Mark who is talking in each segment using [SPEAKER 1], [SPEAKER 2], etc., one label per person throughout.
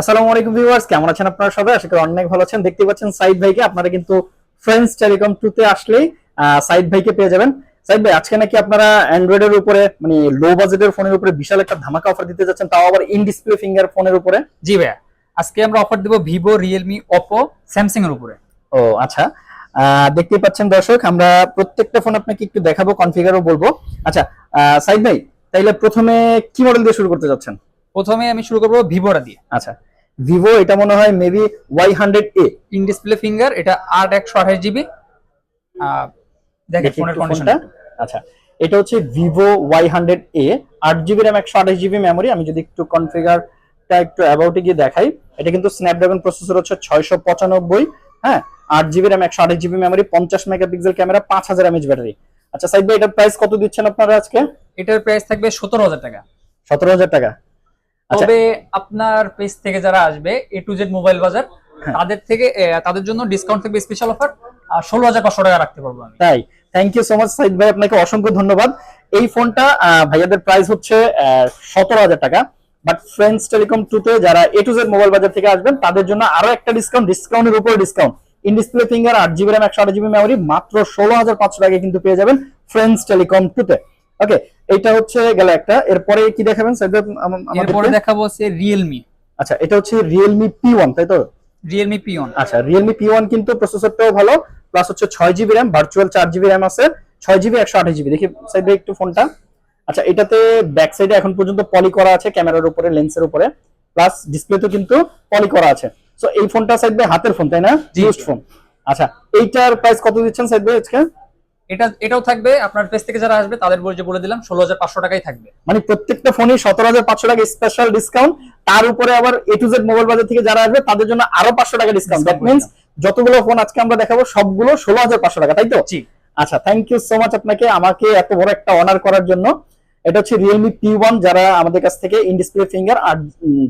[SPEAKER 1] আসসালামু আলাইকুম ভিউয়ার্স কেমন আছেন আপনারা সবাই? আশা করি অনেক ভালো আছেন। দেখতে পাচ্ছেন সাইদ ভাইকে। আপনারা কিন্তু ফ্রেন্ডস টেলিকম টু তে আসলেই সাইদ ভাইকে পেয়ে যাবেন। সাইদ ভাই আজকে নাকি আপনারা অ্যান্ড্রয়েড এর উপরে মানে লো বাজেটের ফোনের উপরে বিশাল একটা ধামাকা অফার দিতে যাচ্ছেন তাও আবার ইন ডিসপ্লে ফিঙ্গার ফোনের উপরে?
[SPEAKER 2] জি ভাইয়া আজকে আমরা অফার দেব ভিভো রিয়েলমি ওপো স্যামসাং এর উপরে।
[SPEAKER 1] ও আচ্ছা। আহ, দেখতেই পাচ্ছেন দর্শক আমরা প্রত্যেকটা ফোন আপনাকে একটু দেখাবো কনফিগারও বলব। আচ্ছা সাইদ ভাই তাইলে প্রথমে কি মডেল দিয়ে শুরু করতে যাচ্ছেন?
[SPEAKER 2] প্রথমে আমি শুরু করব ভিভোটা দিয়ে।
[SPEAKER 1] আচ্ছা। ভিভো এটা মনে হয় maybe Y hundred A
[SPEAKER 2] in display finger এটা আট একশো আঠাশ জিবি দেখেন
[SPEAKER 1] দেখি
[SPEAKER 2] ফোনের
[SPEAKER 1] একটু
[SPEAKER 2] কন্ডিশন
[SPEAKER 1] ফোনটা। আচ্ছা এটা হচ্ছে ভিভো ওয়াই হান্ড্রেড এ আট জিবি র্যাম একশো আঠাশ জিবি মেমোরি আমি যদি একটু কনফিগারটা একটু অ্যাবাউটে গিয়ে দেখাই এটা কিন্তু স্ন্যাপড্রাগন প্রসেসর হচ্ছে ছয়শো পঁচানব্বই হ্যাঁ? আট জিবি র্যাম একশো আঠাশ জিবি মেমোরি পঞ্চাশ মেগাপিক্সেল ক্যামেরা পাঁচ হাজার এমএচ ব্যাটারি আচ্ছা সাইড ভাই এটার প্রাইস কত দিচ্ছেন আপনারা আজকে?
[SPEAKER 2] এটার প্রাইস থাকবে সতেরো হাজার টাকা।
[SPEAKER 1] সতেরো হাজার টাকা।
[SPEAKER 2] তবে আপনার পেজ থেকে যারা আসবে এ টু জেড মোবাইল বাজার। তাদের থেকে তাদের জন্য ডিসকাউন্ট থাকবে স্পেশাল অফার ষোলো হাজার পাঁচশো টাকা রাখতে পারব আমি।
[SPEAKER 1] তাই। Thank you so much Saeed ভাই আপনাকে অসংখ্য ধন্যবাদ। এই ফোনটা ভাইয়াদের প্রাইস হচ্ছে সতেরো হাজার টাকা। বাট ফ্রেন্ডস টেলিকম টুতে যারা এ টু জেড মোবাইল বাজার থেকে আসবেন তাদের জন্য আরও একটা ডিসকাউন্ট ডিসকাউন্টের উপর ডিসকাউন্ট ইন ডিসপ্লে ফিঙ্গার আট জিবি র্যাম একশো আট জিবি মেমোরি মাত্র ষোলো হাজার পাঁচশো টাকায় কিন্তু পেয়ে যাবেন ফ্রেন্ডস টেলিকম টুতে ওকে এইটা হচ্ছে গেল একটা। এরপরে কি দেখাবেন আম-
[SPEAKER 2] এরপরে দেখাবো হচ্ছে রিয়েলমি
[SPEAKER 1] আচ্ছা এটা হচ্ছে রিয়েলমি পি ওয়ান তাই তো?
[SPEAKER 2] রিয়েলমি পিওন
[SPEAKER 1] আচ্ছা রিয়েলমি পি ওয়ান কিন্তু প্রসেসরটাও ভালো প্লাস হচ্ছে ছয় জিবি র্যাম ভার্চুয়াল চার জিবি র্যাম আছে। ছয় জিবি একশো আঠাশ জিবি দেখি সাইডে একটু ফোনটা। আচ্ছা এটাতে ব্যাক সাইডে এখন পর্যন্ত পলি করা আছে ক্যামেরার উপরে লেন্সের উপরে প্লাস ডিসপ্লে ডিসপ্লেতে কিন্তু পলি করা আছে। সো এই ফোনটা সাইড হাতের ফোন তাই না। ইউজড ফোন আচ্ছা এইটার প্রাইস কত দিচ্ছেন সাইড আজকে?
[SPEAKER 2] এটা এটাও থাকবে আপনার পেজ থেকে যারা আসবে তাদের যে বলে দিলাম ষোলো হাজার পাঁচশো টাকাই থাকবে।
[SPEAKER 1] মানে প্রত্যেকটা ফোনই সতেরো হাজার পাঁচশো টাকা স্পেশাল ডিসকাউন্ট তার উপরে আবার এ টু জেড মোবাইল বাজার থেকে যারা আসবে তাদের জন্য আরও পাঁচশো টাকা ডিসকাউন্ট দ্যাট মিনস যতগুলো ফোন আজকে আমরা দেখাবো সবগুলো ষোলো হাজার পাঁচশো টাকা তাই তো? আচ্ছা থ্যাংক ইউ সো মাচ আপনাকে আমাকে এত বড় একটা অনার করার জন্য। এটা হচ্ছে রিয়েলমি পি ওয়ান যারা আমাদের কাছ থেকে ইন ডিসপ্লে ফিঙ্গার আর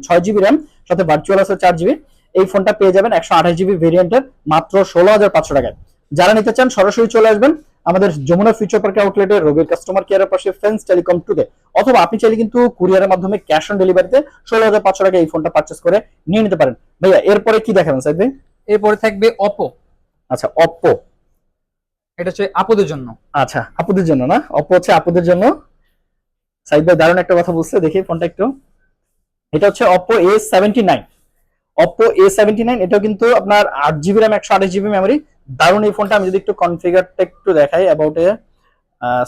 [SPEAKER 1] ছয় জিবি র্যাম সাথে ভার্চুয়াল আছে চার জিবি এই ফোনটা পেয়ে যাবেন একশো আঠাশ জিবি ভেরিয়েন্টের মাত্র ষোলো হাজার পাঁচশো টাকায়। যারা নিতে চান সরাসরি চলে আসবেন। আমাদের যমুনা ফিউচার পার্ক আউটলেটে রবির কাস্টমার কেয়ারের পাশে ফ্রেন্ডস টেলিকম টুতে অথবা আপনি চাইলে কিন্তু কুরিয়ারের মাধ্যমে ক্যাশ অন ডেলিভারিতে ষোলো হাজার পাঁচশো টাকা এই ফোনটা পারচেস করে নিয়ে নিতে পারেন। ভাইয়া এরপরে কি দেখাবেন সাইদ ভাই?
[SPEAKER 2] এরপরে থাকবে অপো
[SPEAKER 1] আচ্ছা অপ্পো
[SPEAKER 2] এটা হচ্ছে আপুদের জন্য।
[SPEAKER 1] আচ্ছা আপুদের জন্য না? অপো হচ্ছে আপুদের জন্য। সাইদ ভাই দারুণ একটা কথা বলছে। দেখি ফোনটা একটু। এটা হচ্ছে Oppo A seventy nine Oppo A seventy nine এটাও কিন্তু আপনার আট জিবি র্যাম একশো আঠাশ জিবি মেমোরি দারুণ এই ফোনটা আমি যদি একটু কনফিগারটা একটু দেখাই about a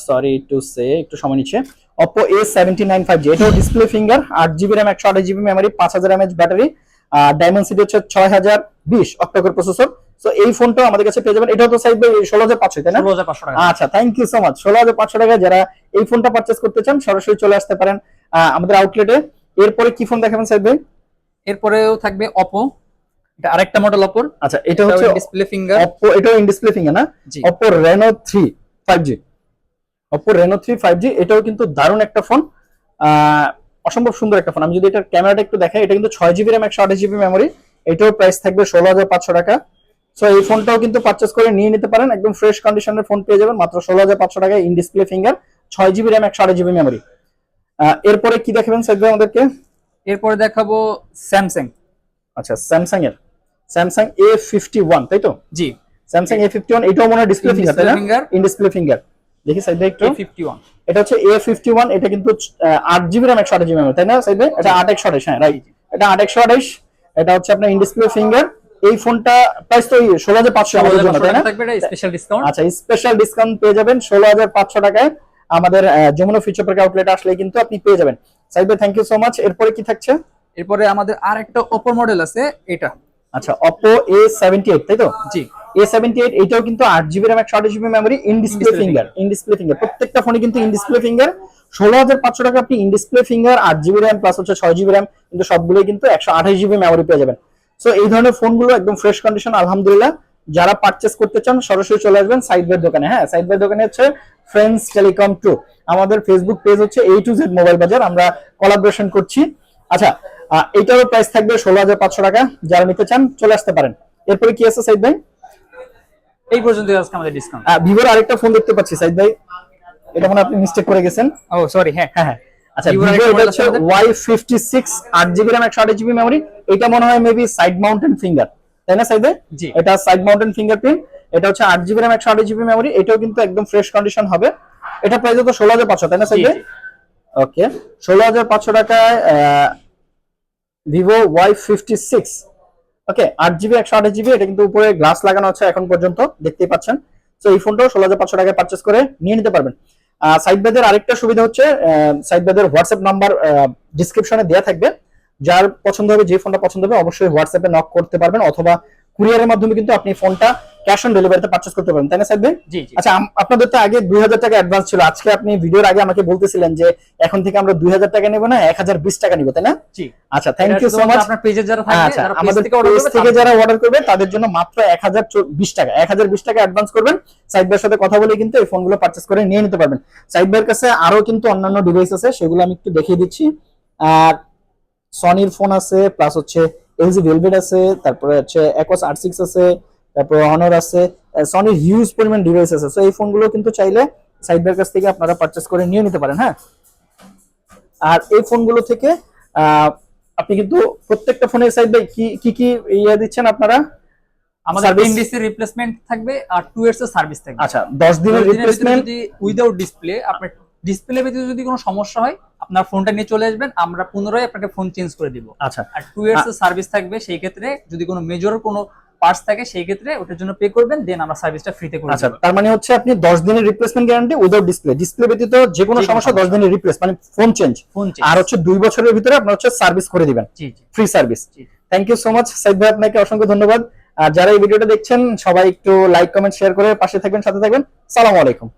[SPEAKER 1] sorry to say একটু সময় নিচ্ছে। Oppo A seventy nine five G এটাও ডিসপ্লে ফিঙ্গার আট জিবি র্যাম একশো আঠাশ জিবি মেমোরি পাঁচ হাজার এমএচ ব্যাটারি ডায়মন্ড সিটি হচ্ছে ছয় হাজার বিশ অক্টোকর প্রসেসর তো এই ফোনটাও আমাদের কাছে পেয়ে যাবেন। এটাও তো সাইড ভাই ষোলো হাজার পাঁচশো তাই না?
[SPEAKER 2] ষোলো হাজার পাঁচশো টাকা।
[SPEAKER 1] আচ্ছা থ্যাংক ইউ সো মাচ ষোলো হাজার পাঁচশো টাকায় যারা এই ফোনটা পারচেস করতে চান সরাসরি চলে আসতে পারেন আহ, আমাদের আউটলেটে এরপরে কি ফোন দেখাবেন সাইদ ভাই
[SPEAKER 2] এরপরেও থাকবে অপো এটা আরেকটা মডেল অপোর
[SPEAKER 1] আচ্ছা এটা হচ্ছে
[SPEAKER 2] ডিসপ্লে ফিঙ্গার
[SPEAKER 1] অপো এটাও ইন ডিসপ্লে ফিঙ্গার না? Oppo Reno three five G Oppo Reno three five G এটাও কিন্তু দারুণ একটা ফোন অসম্ভব সুন্দর একটা ফোন আমি যদি এটার ক্যামেরাটা একটু দেখাই এটা কিন্তু ছয় জিবি র্যাম একশো আঠাশ জিবি মেমোরি এটাও প্রাইস থাকবে ষোলো হাজার পাঁচশো টাকা। সো এই ফোনটাও কিন্তু পারচেস করে নিয়ে নিতে পারেন। একদম ফ্রেশ কন্ডিশনের ফোন পেয়ে যাবেন। মাত্র ষোলো হাজার পাঁচশো টাকায় ইন ডিসপ্লে ফিঙ্গার ছয় জিবি র্যাম একশো আঠাশ জিবি মেমোরি এরপরে কি দেখাবেন ভাই আমাদেরকে?
[SPEAKER 2] এরপরে দেখাবো স্যামসাং
[SPEAKER 1] আচ্ছা স্যামসাং এর স্যামসাং এ ফিফটি ওয়ান তাই তো?
[SPEAKER 2] জি।
[SPEAKER 1] স্যামসাং এ ফিফটি ওয়ান এটাও মনে হয় ডিসপ্লে ফিঙ্গার তাই না? ইন ডিসপ্লে ফিঙ্গার দেখি সাইড একটু।
[SPEAKER 2] ফিফটি ওয়ান
[SPEAKER 1] এটা হচ্ছে এ ফিফটি ওয়ান এটা কিন্তু আট জিবি র্যাম একশো আঠাশ জিবি তাই না সাইড এটা আট একশো আঠাশ হ্যাঁ রাইট এটা আট একশো আঠাশ। এটা হচ্ছে আপনার ইন ডিসপ্লে ফিঙ্গার এই ফোনটা প্রাইস তো ষোলো হাজার পাঁচশো আমাদের জন্য তাই না?
[SPEAKER 2] স্পেশাল ডিসকাউন্ট
[SPEAKER 1] আচ্ছা স্পেশাল ডিসকাউন্ট পেয়ে যাবেন ষোলো হাজার পাঁচশো টাকায়। আমাদের যমুনা ফিউচার পার্ক আউটলেট আসলে কিন্তু আপনি পেয়ে যাবেন। ভাই থ্যাংক ইউ সো মাচ এরপরে কি থাকছে?
[SPEAKER 2] এরপরে আমাদের আর একটা ওপো মডেল আছে এটা।
[SPEAKER 1] আচ্ছা সেভেন্টি এইট তাই তো?
[SPEAKER 2] জি।
[SPEAKER 1] এ সেভেন্টি এইট এটাও কিন্তু আট জিবি র্যাম একশো আঠাশ GB memory in display finger in display finger প্রত্যেকটা ফোনে কিন্তু ইন ডিসপ্লে ফিঙ্গার ষোলো হাজার পাঁচশো টাকা আপনি ইন ডিসপ্লে ফিঙ্গার আট জিবি র্যাম প্লাস হচ্ছে ছয় জিবি র্যাম কিন্তু সবগুলোই কিন্তু একশো আঠাশ জিবি মেমোরি পেয়ে যাবেন। সো এই ধরনের ফোনগুলো একদম ফ্রেশ কন্ডিশন আলহামদুলিল্লাহ। যারা পারচেস করতে চান সরাসরি চলে আসবেন সাইড বের দোকানে। হ্যাঁ সাইড বের দোকানে হচ্ছে ফ্রেন্ডস টেলিকম টু আমাদের ফেসবুক পেজ হচ্ছে এই টু জেড মোবাইল বাজার আমরা কোলাবোরেশন করছি। আচ্ছা আহ, এইটারও প্রাইস থাকবে ষোলো হাজার পাঁচশো টাকা। যারা নিতে চান চলে আসতে পারেন। এরপরে কি আছে সাইদ ভাই?
[SPEAKER 2] এই পর্যন্ত আজকে আমাদের ডিসকাউন্ট
[SPEAKER 1] ভিভোর আরেকটা ফোন দেখতে পাচ্ছি সাইদ ভাই। এটা মনে আপনি মিস্টেক করে গেছেন।
[SPEAKER 2] ও সরি হ্যাঁ
[SPEAKER 1] হ্যাঁ হ্যাঁ। আচ্ছা এটা হচ্ছে একশো আট জিবি মেমোরি এটা মনে হয় মেবি সাইড মাউন্টেন ফিঙ্গার তাই না সাইডে
[SPEAKER 2] জি।
[SPEAKER 1] এটা সাইড মাউন্টেন ফিঙ্গারপ্রিন্ট এটা হচ্ছে আট জিবি র্যাম একশো আট জিবি মেমোরি এটাও কিন্তু একদম ফ্রেশ কন্ডিশন হবে। এটা প্রাইস তো ষোলো হাজার পাঁচশো তাই না ওকে ষোলো হাজার পাঁচশো টাকায় Vivo Y fifty six okay আট জিবি একশো আঠাশ জিবি এটা কিন্তু উপরে গ্লাস লাগানো আছে এখন পর্যন্ত, দেখতেই পাচ্ছেন। তো এই ফোনটাও ষোলো হাজার পাঁচশো টাকায় পারচেস করে নিয়ে নিতে পারবেন। সাইড বেদের আরেকটা সুবিধা হচ্ছে সাইড বেদের হোয়াটসঅ্যাপ নাম্বার ডিসক্রিপশনে দেওয়া থাকবে। যার পছন্দ হবে, যে ফোনটা পছন্দ হবে, অবশ্যই হোয়াটসঅ্যাপে নক করতে পারবেন, অথবা কুরিয়ারের মাধ্যমে কিন্তু আপনি ফোনটা ক্যাশ অন ডেলিভারিতে পারচেস করতে পারবেন তাই না সাইড ভাই?
[SPEAKER 2] জি
[SPEAKER 1] আচ্ছা আপনাদের তো আগে দুই হাজার টাকা অ্যাডভান্স ছিল। আজকে আপনি ভিডিওর আগে আমাকে বলতেছিলেন যে এখন থেকে আমরা দুই হাজার টাকা নেব না এক হাজার বিশ টাকা নিবো তাই না?
[SPEAKER 2] জি।
[SPEAKER 1] আচ্ছা থ্যাংক ইউ সো মাচ
[SPEAKER 2] আপনার পেজে যারা থাকবে
[SPEAKER 1] আচ্ছা
[SPEAKER 2] যারা
[SPEAKER 1] আমাদের
[SPEAKER 2] থেকে অর্ডার
[SPEAKER 1] পেজ
[SPEAKER 2] করবে
[SPEAKER 1] থেকে যারা অর্ডার করবে তাদের জন্য মাত্র এক হাজার বিশ টাকা। এক হাজার বিশ টাকা অ্যাডভান্স করবেন। সাইড ভাইয়ের সাথে কথা বলে কিন্তু এই ফোনগুলো পারচেস করে নিয়ে নিতে পারবেন। সাইড ভাইয়ের কাছে আরও কিন্তু অন্যান্য ডিভাইস আছে সেগুলো আমি একটু দেখিয়ে দিচ্ছি। আর সনির ফোন আছে প্লাস হচ্ছে এলজি ভেলভেট আছে তারপরে হচ্ছে একস আর সিক্স আছে তারপরে অনর আছে সনির হিউজ পরিমাণ ডিভাইস আছে। তো এই ফোনগুলো কিন্তু চাইলে সাইড ভাইয়ের কাছ থেকে আপনারা পারচেস করে নিয়ে নিতে পারেন হ্যাঁ? আর এই ফোনগুলো থেকে আপনি কিন্তু প্রত্যেকটা ফোনের সাইড ভাই কি কি কি ইয়ে দিচ্ছেন আপনারা?
[SPEAKER 2] আমাদের
[SPEAKER 1] Service-
[SPEAKER 2] রিপ্লেসমেন্ট থাকবে আর টু ইয়ার্স এর সার্ভিস থাকবে।
[SPEAKER 1] আচ্ছা দশ দিনের রিপ্লেসমেন্ট
[SPEAKER 2] যদি উইদাউট ডিসপ্লে আপনার ডিসপ্লে ভিতরে যদি কোনো সমস্যা হয় আপনার ফোনটা নিয়ে চলে আসবেন আমরা পুনরায় আপনাকে ফোন চেঞ্জ করে দিব।
[SPEAKER 1] আচ্ছা।
[SPEAKER 2] আর টু ইয়ার্স এর সার্ভিস থাকবে সেই ক্ষেত্রে যদি কোনো মেজর কোনো পার্টস থাকে সেই ক্ষেত্রে ওটার জন্য পে করবেন দেন আমরা সার্ভিসটা ফ্রিতে করে
[SPEAKER 1] আচ্ছা তার মানে হচ্ছে আপনি দশ দিনের replacement guarantee without display display ব্যতীত যে কোনো সমস্যা দশ
[SPEAKER 2] সমস্যা।
[SPEAKER 1] দিনের রিপ্লেস মানে ফোন চেঞ্জ
[SPEAKER 2] ফোন
[SPEAKER 1] আর হচ্ছে 2 বছরের ভিতরে আপনার হচ্ছে সার্ভিস করে দিবেন।
[SPEAKER 2] জি জি।
[SPEAKER 1] Free service
[SPEAKER 2] G.
[SPEAKER 1] Thank you so much Saeed ভাই আপনাকে অসংখ্য ধন্যবাদ। আর যারা এই ভিডিওটা দেখছেন সবাই একটু লাইক কমেন্ট শেয়ার করে পাশে থাকবেন সাথে থাকবেন। সালাম আলাইকুম।